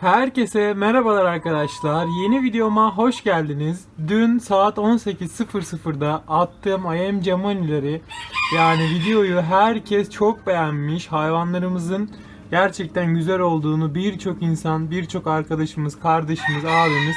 Herkese merhabalar arkadaşlar. Yeni videoma hoş geldiniz. Dün saat 18.00'da attığım I am Camanileri yani videoyu herkes çok beğenmiş. Hayvanlarımızın gerçekten güzel olduğunu birçok insan, birçok arkadaşımız, kardeşimiz, abimiz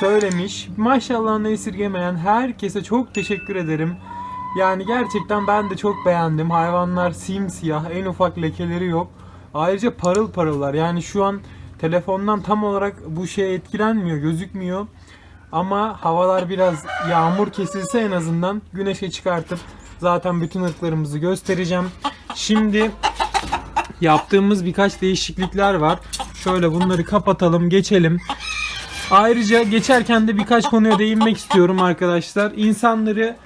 söylemiş. Maşallahını esirgemeyen herkese çok teşekkür ederim. Yani gerçekten ben de çok beğendim. Hayvanlar simsiyah, en ufak lekeleri yok. Ayrıca parıl parıllar. Yani şu an telefondan tam olarak bu şey etkilenmiyor, gözükmüyor. Ama havalar biraz yağmur kesilse en azından güneşe çıkartıp zaten bütün ırklarımızı göstereceğim. Şimdi yaptığımız birkaç değişiklikler var. Şöyle bunları kapatalım, geçelim. Ayrıca geçerken de birkaç konuya değinmek istiyorum arkadaşlar. İnsanları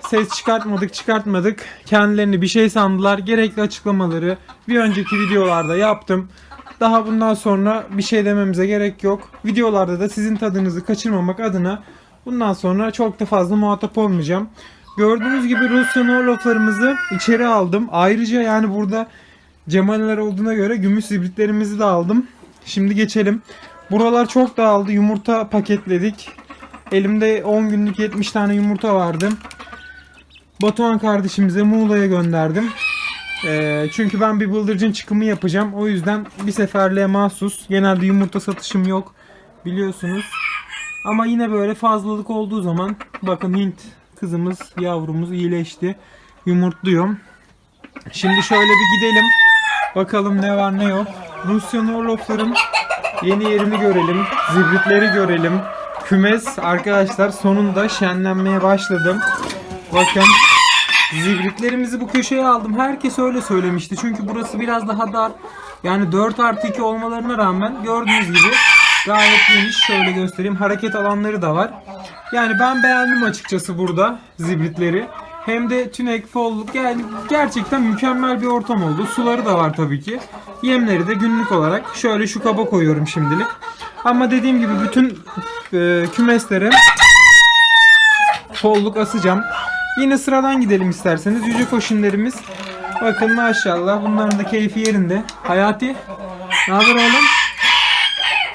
ses çıkartmadık çıkartmadık. Kendilerini bir şey sandılar. Gerekli açıklamaları bir önceki videolarda yaptım. Daha bundan sonra bir şey dememize gerek yok. Videolarda da sizin tadınızı kaçırmamak adına bundan sonra çok da fazla muhatap olmayacağım. Gördüğünüz gibi Rusya Norloflarımızı içeri aldım. Ayrıca yani burada Cemaliler olduğuna göre gümüş zibritlerimizi de aldım. Şimdi geçelim. Buralar çok dağıldı. Yumurta paketledik. Elimde 10 günlük 70 tane yumurta vardı. Batuhan kardeşimize Muğla'ya gönderdim. Ee, çünkü ben bir bıldırcın çıkımı yapacağım. O yüzden bir seferliğe mahsus. Genelde yumurta satışım yok. Biliyorsunuz. Ama yine böyle fazlalık olduğu zaman bakın Hint kızımız, yavrumuz iyileşti. Yumurtluyorum. Şimdi şöyle bir gidelim. Bakalım ne var ne yok. Rusya Norlofların yeni yerini görelim. Zibritleri görelim. Kümes arkadaşlar sonunda şenlenmeye başladım. Bakın Zibritlerimizi bu köşeye aldım. Herkes öyle söylemişti. Çünkü burası biraz daha dar. Yani 4 artı 2 olmalarına rağmen gördüğünüz gibi gayet geniş. Şöyle göstereyim. Hareket alanları da var. Yani ben beğendim açıkçası burada zibritleri. Hem de tünek, folluk yani gerçekten mükemmel bir ortam oldu. Suları da var tabii ki. Yemleri de günlük olarak şöyle şu kaba koyuyorum şimdilik. Ama dediğim gibi bütün e, kümeslere folluk asacağım. Yine sıradan gidelim isterseniz. Yüce koşunlarımız. Bakın maşallah bunların da keyfi yerinde. Hayati. Ne haber oğlum?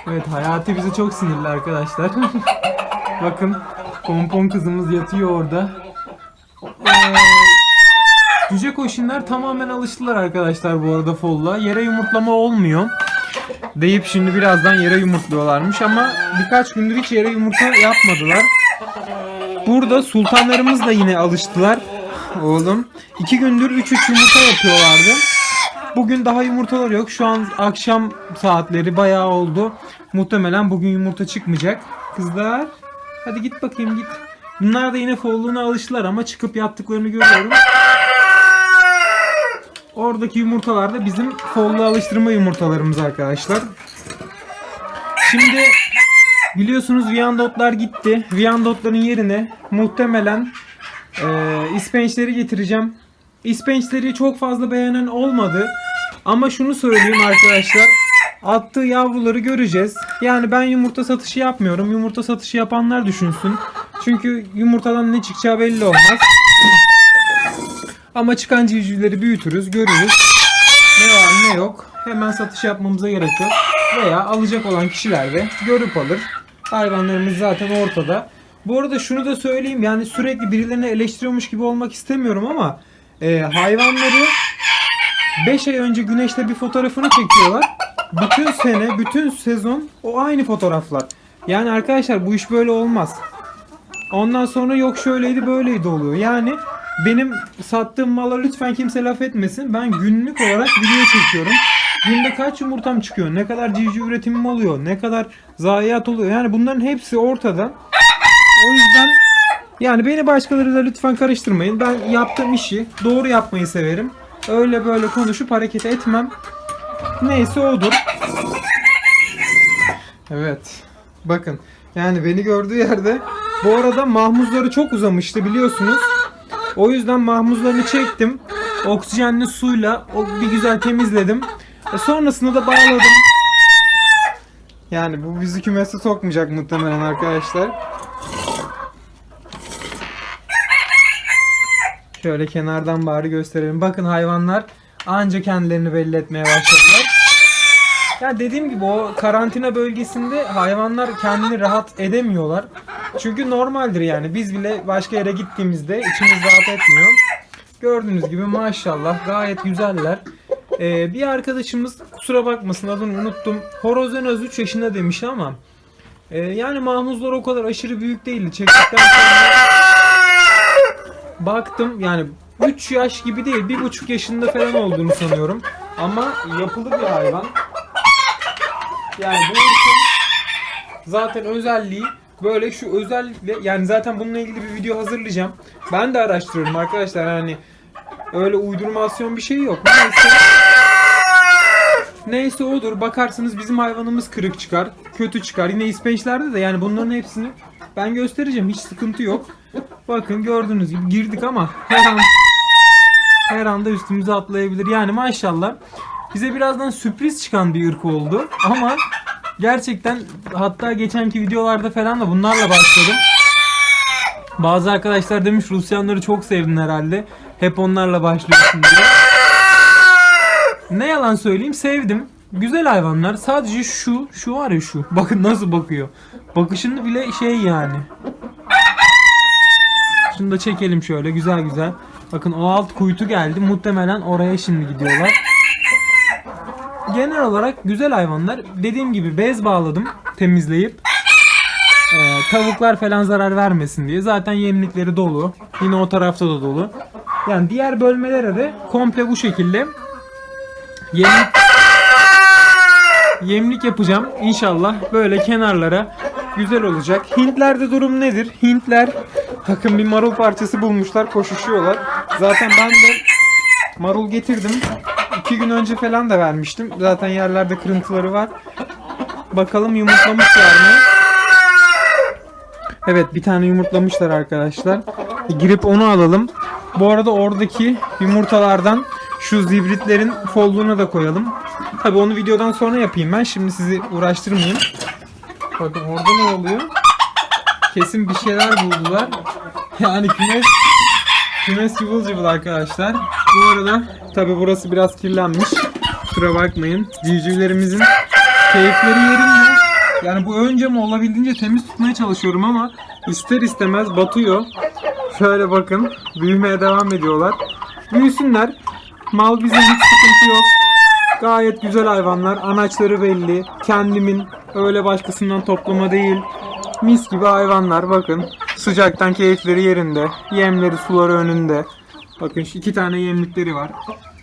Evet Hayati bize çok sinirli arkadaşlar. Bakın pompon kızımız yatıyor orada. Ee, Cüce koşunlar tamamen alıştılar arkadaşlar bu arada folla. Yere yumurtlama olmuyor. Deyip şimdi birazdan yere yumurtluyorlarmış ama birkaç gündür hiç yere yumurta yapmadılar. Burada sultanlarımız da yine alıştılar. Oğlum. iki gündür 3-3 yumurta yapıyorlardı. Bugün daha yumurtalar yok. Şu an akşam saatleri bayağı oldu. Muhtemelen bugün yumurta çıkmayacak. Kızlar. Hadi git bakayım git. Bunlar da yine folluğuna alıştılar ama çıkıp yattıklarını görüyorum. Oradaki yumurtalar da bizim folluğa alıştırma yumurtalarımız arkadaşlar. Şimdi Biliyorsunuz Viandotlar gitti. Viandotların yerine muhtemelen e, ispençleri getireceğim. İspençleri çok fazla beğenen olmadı. Ama şunu söyleyeyim arkadaşlar. Attığı yavruları göreceğiz. Yani ben yumurta satışı yapmıyorum. Yumurta satışı yapanlar düşünsün. Çünkü yumurtadan ne çıkacağı belli olmaz. Ama çıkan civcivleri büyütürüz, görürüz. Ne var ne yok. Hemen satış yapmamıza gerek yok. Veya alacak olan kişiler de görüp alır. Hayvanlarımız zaten ortada. Bu arada şunu da söyleyeyim yani sürekli birilerini eleştiriyormuş gibi olmak istemiyorum ama e, hayvanları 5 ay önce güneşte bir fotoğrafını çekiyorlar. Bütün sene, bütün sezon o aynı fotoğraflar. Yani arkadaşlar bu iş böyle olmaz. Ondan sonra yok şöyleydi böyleydi oluyor. Yani benim sattığım mala lütfen kimse laf etmesin. Ben günlük olarak video çekiyorum. Günde kaç yumurtam çıkıyor? Ne kadar civciv üretimim oluyor? Ne kadar zayiat oluyor? Yani bunların hepsi ortada. O yüzden yani beni başkalarıyla lütfen karıştırmayın. Ben yaptığım işi doğru yapmayı severim. Öyle böyle konuşup hareket etmem. Neyse odur. Evet. Bakın. Yani beni gördüğü yerde bu arada mahmuzları çok uzamıştı biliyorsunuz. O yüzden mahmuzlarını çektim. Oksijenli suyla bir güzel temizledim. E sonrasında da bağladım. Yani bu bizi kümese sokmayacak muhtemelen arkadaşlar. Şöyle kenardan bari gösterelim. Bakın hayvanlar anca kendilerini belli etmeye başladılar. Ya dediğim gibi o karantina bölgesinde hayvanlar kendini rahat edemiyorlar. Çünkü normaldir yani. Biz bile başka yere gittiğimizde içimiz rahat etmiyor. Gördüğünüz gibi maşallah gayet güzeller. Ee, bir arkadaşımız kusura bakmasın adını unuttum. Horoz en az 3 yaşında demiş ama e, yani mahmuzlar o kadar aşırı büyük değildi. Çektikten sonra baktım yani 3 yaş gibi değil 1,5 yaşında falan olduğunu sanıyorum. Ama yapılı bir hayvan. Yani bu zaten özelliği böyle şu özellikle yani zaten bununla ilgili bir video hazırlayacağım. Ben de araştırıyorum arkadaşlar hani öyle uydurmasyon bir şey yok. Neyse. Neyse odur. Bakarsınız bizim hayvanımız kırık çıkar, kötü çıkar. Yine ispençlerde de yani bunların hepsini ben göstereceğim. Hiç sıkıntı yok. Bakın gördüğünüz gibi girdik ama her an her anda üstümüze atlayabilir. Yani maşallah bize birazdan sürpriz çıkan bir ırk oldu. Ama gerçekten hatta geçenki videolarda falan da bunlarla başladım. Bazı arkadaşlar demiş Rusyanları çok sevdin herhalde. Hep onlarla başlıyorsun diye. Ne yalan söyleyeyim sevdim. Güzel hayvanlar. Sadece şu, şu var ya şu. Bakın nasıl bakıyor. Bakışını bile şey yani. Şunu da çekelim şöyle güzel güzel. Bakın o alt kuytu geldi. Muhtemelen oraya şimdi gidiyorlar. Genel olarak güzel hayvanlar. Dediğim gibi bez bağladım temizleyip. Ee, tavuklar falan zarar vermesin diye. Zaten yemlikleri dolu. Yine o tarafta da dolu. Yani diğer bölmelere de komple bu şekilde yemlik yemlik yapacağım. İnşallah böyle kenarlara güzel olacak. Hintlerde durum nedir? Hintler bakın bir marul parçası bulmuşlar koşuşuyorlar. Zaten ben de marul getirdim. İki gün önce falan da vermiştim. Zaten yerlerde kırıntıları var. Bakalım yumurtlamışlar mı? Evet bir tane yumurtlamışlar arkadaşlar. Girip onu alalım. Bu arada oradaki yumurtalardan şu zibritlerin folluğuna da koyalım. Tabi onu videodan sonra yapayım ben. Şimdi sizi uğraştırmayayım. Bakın orada ne oluyor? Kesin bir şeyler buldular. Yani kümes kümes cıvıl cıvıl arkadaşlar. Bu arada tabi burası biraz kirlenmiş. Kusura bakmayın. Civcivlerimizin keyifleri yerinde. Yani bu ön camı olabildiğince temiz tutmaya çalışıyorum ama ister istemez batıyor. Şöyle bakın büyümeye devam ediyorlar. Büyüsünler. Mal bize hiç sıkıntı yok. Gayet güzel hayvanlar. Anaçları belli. Kendimin öyle başkasından toplama değil. Mis gibi hayvanlar bakın. Sıcaktan keyifleri yerinde. Yemleri suları önünde. Bakın şu iki tane yemlikleri var.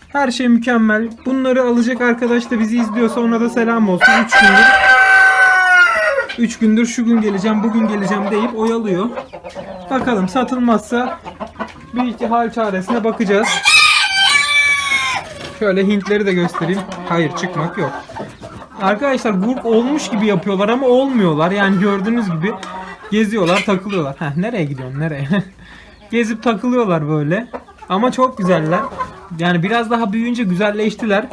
Her şey mükemmel. Bunları alacak arkadaş da bizi izliyorsa ona da selam olsun. 3 gündür 3 gündür şu gün geleceğim, bugün geleceğim deyip oyalıyor. Bakalım satılmazsa bir iki hal çaresine bakacağız. Şöyle Hintleri de göstereyim. Hayır çıkmak yok. Arkadaşlar gurk olmuş gibi yapıyorlar ama olmuyorlar. Yani gördüğünüz gibi geziyorlar, takılıyorlar. Heh, nereye gidiyorsun? Nereye? Gezip takılıyorlar böyle. Ama çok güzeller. Yani biraz daha büyüyünce güzelleştiler.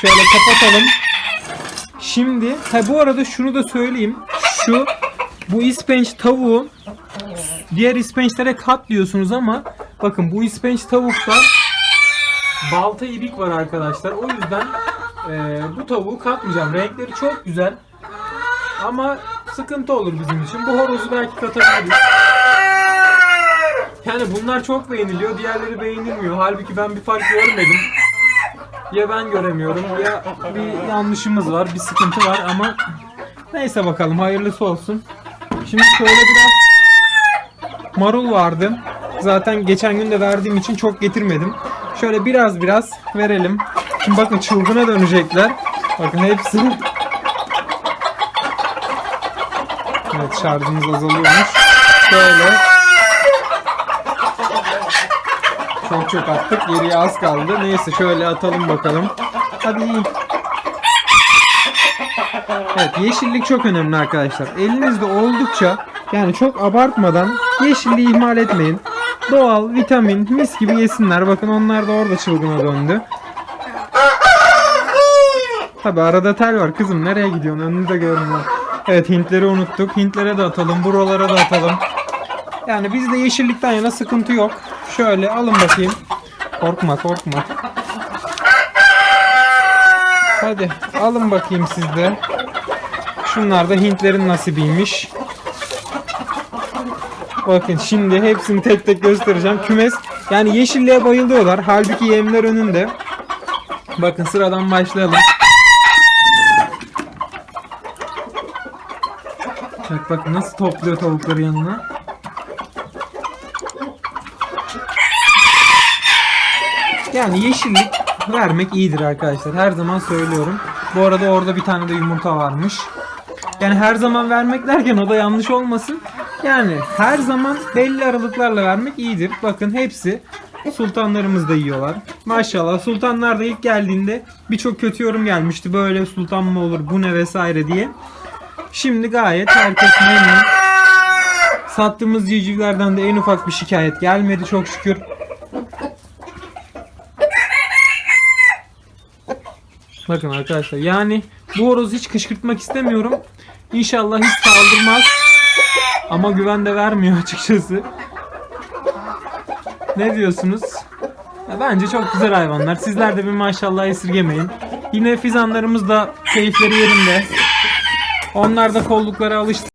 Şöyle kapatalım. Şimdi ha bu arada şunu da söyleyeyim. Şu bu ispenç tavuğu diğer ispençlere kat diyorsunuz ama bakın bu ispenç tavukta balta ibik var arkadaşlar. O yüzden e, bu tavuğu katmayacağım. Renkleri çok güzel. Ama sıkıntı olur bizim için. Bu horozu belki katabiliriz. Yani bunlar çok beğeniliyor. Diğerleri beğenilmiyor. Halbuki ben bir fark görmedim. Ya ben göremiyorum ya bir yanlışımız var, bir sıkıntı var ama neyse bakalım hayırlısı olsun. Şimdi şöyle biraz marul vardı. Zaten geçen gün de verdiğim için çok getirmedim. Şöyle biraz biraz verelim. Şimdi bakın çılgına dönecekler. Bakın hepsi. Evet şarjımız azalıyormuş. Şöyle. Çok çok attık. Geriye az kaldı. Neyse şöyle atalım bakalım. Hadi. Evet yeşillik çok önemli arkadaşlar. Elinizde oldukça yani çok abartmadan yeşilliği ihmal etmeyin. Doğal, vitamin, mis gibi yesinler. Bakın onlar da orada çılgına döndü. Tabi arada tel var kızım nereye gidiyorsun önünü de görmüyor. Evet Hintleri unuttuk. Hintlere de atalım. Buralara da atalım. Yani bizde yeşillikten yana sıkıntı yok. Şöyle alın bakayım. Korkma korkma. Hadi alın bakayım siz de. Şunlar da Hintlerin nasibiymiş. Bakın şimdi hepsini tek tek göstereceğim. Kümes yani yeşilliğe bayılıyorlar. Halbuki yemler önünde. Bakın sıradan başlayalım. Bak bak nasıl topluyor tavukları yanına. Yani yeşillik vermek iyidir arkadaşlar. Her zaman söylüyorum. Bu arada orada bir tane de yumurta varmış. Yani her zaman vermek derken o da yanlış olmasın. Yani her zaman belli aralıklarla vermek iyidir. Bakın hepsi sultanlarımız da yiyorlar. Maşallah sultanlar da ilk geldiğinde birçok kötü yorum gelmişti. Böyle sultan mı olur bu ne vesaire diye. Şimdi gayet herkes memnun. Sattığımız civcivlerden de en ufak bir şikayet gelmedi çok şükür. Bakın arkadaşlar yani bu horozu hiç kışkırtmak istemiyorum. İnşallah hiç saldırmaz. Ama güven de vermiyor açıkçası. Ne diyorsunuz? Ya bence çok güzel hayvanlar. Sizler de bir maşallah esirgemeyin. Yine fizanlarımız da keyifleri yerinde. Onlar da kolluklara alıştı.